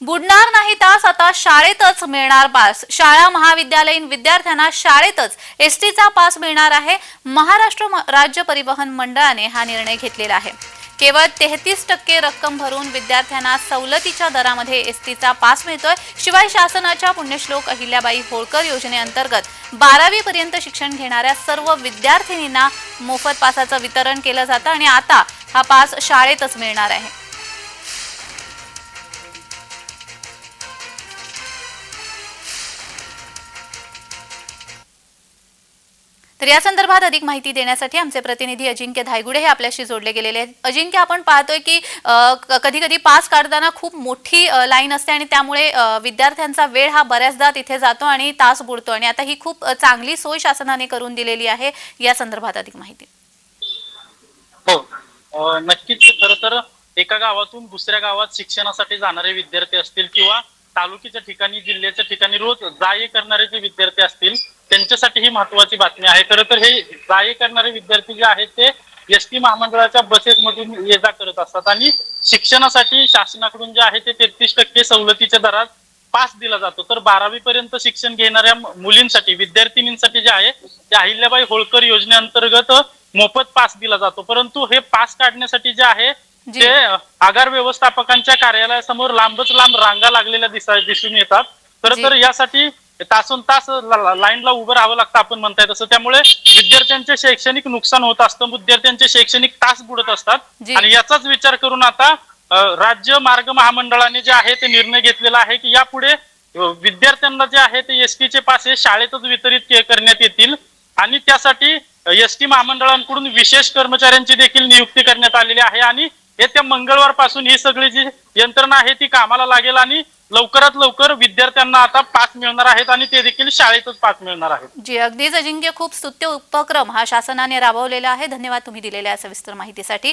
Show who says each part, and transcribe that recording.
Speaker 1: बुडणार नाही तास आता शाळेतच मिळणार पास. शाळा महाविद्यालयीन विद्यार्थ्यांना शाळेतच एसटीचा पास मिळणार आहे. महाराष्ट्र म- राज्य परिवहन मंडळाने हा निर्णय घेतलेला आहे. केवळ तेहतीस टक्के रक्कम भरून विद्यार्थ्यांना सवलतीच्या दरामध्ये एसटीचा पास मिळतोय. शिवाय शासनाच्या पुण्यश्लोक अहिल्याबाई होळकर योजनेअंतर्गत बारावी पर्यंत शिक्षण घेणाऱ्या सर्व विद्यार्थिनींना मोफत पासाचं वितरण केलं जातं आणि आता हा पास शाळेतच मिळणार आहे. तर या संदर्भात अधिक माहिती देण्यासाठी आमचे प्रतिनिधी अजिंक्य धायगुडे हे आपल्याशी जोडले गेलेले आहेत. अजिंक्य आपण पाहतोय की कधी कधी पास काढताना खूप मोठी लाईन असते आणि त्यामुळे विद्यार्थ्यांचा वेळ हा बऱ्याचदा तिथे जातो आणि तास बुडतो आणि आता ही खूप चांगली सोय शासनाने करून दिलेली आहे. या संदर्भात अधिक माहिती.
Speaker 2: हो. नक्कीच खर तर एका गावातून दुसऱ्या गावात शिक्षणासाठी जाणारे विद्यार्थी असतील किंवा तालुक्याच्या ठिकाणी जिल्ह्याच्या ठिकाणी रोज जा ये करणारे जे विद्यार्थी असतील त्यांच्यासाठी ही महत्वाची बातमी आहे खरं तर हे जा ये करणारे विद्यार्थी जे आहेत ते एस टी महामंडळाच्या बसेस मधून ये जा करत असतात आणि शिक्षणासाठी शासनाकडून जे आहे ते तेहतीस टक्के सवलतीच्या दरात पास दिला जातो तर बारावी पर्यंत शिक्षण घेणाऱ्या मुलींसाठी विद्यार्थिनींसाठी जे आहे ते अहिल्याबाई होळकर योजनेअंतर्गत मोफत पास दिला जातो परंतु हे पास काढण्यासाठी जे आहे. ते आगार व्यवस्थापकांच्या कार्यालयासमोर लांबच लांब रांगा लागलेल्या दिसा दिसून येतात. तर यासाठी तासन तास लाईनला उभं राहावं लागतं आपण म्हणताय तसं. त्यामुळे विद्यार्थ्यांचे शैक्षणिक नुकसान होत असतं विद्यार्थ्यांचे शैक्षणिक तास बुडत असतात. आणि याचाच विचार करून आता राज्य मार्ग महामंडळाने जे आहे ते निर्णय घेतलेला आहे की यापुढे विद्यार्थ्यांना जे आहे ते एसटी चे पास हे शाळेतच वितरित करण्यात येतील. आणि त्यासाठी एस टी महामंडळांकडून विशेष कर्मचाऱ्यांची देखील नियुक्ती करण्यात आलेली आहे. आणि येत्या मंगळवारपासून ही सगळी जी यंत्रणा आहे ती कामाला लागेल आणि लवकरात लवकर विद्यार्थ्यांना आता पास मिळणार आहेत आणि ते देखील शाळेतच पास मिळणार आहेत.
Speaker 1: जी अगदीच अजिंक्य खूप स्तुत्य उपक्रम हा शासनाने राबवलेला आहे. धन्यवाद तुम्ही दिलेल्या सविस्तर माहितीसाठी.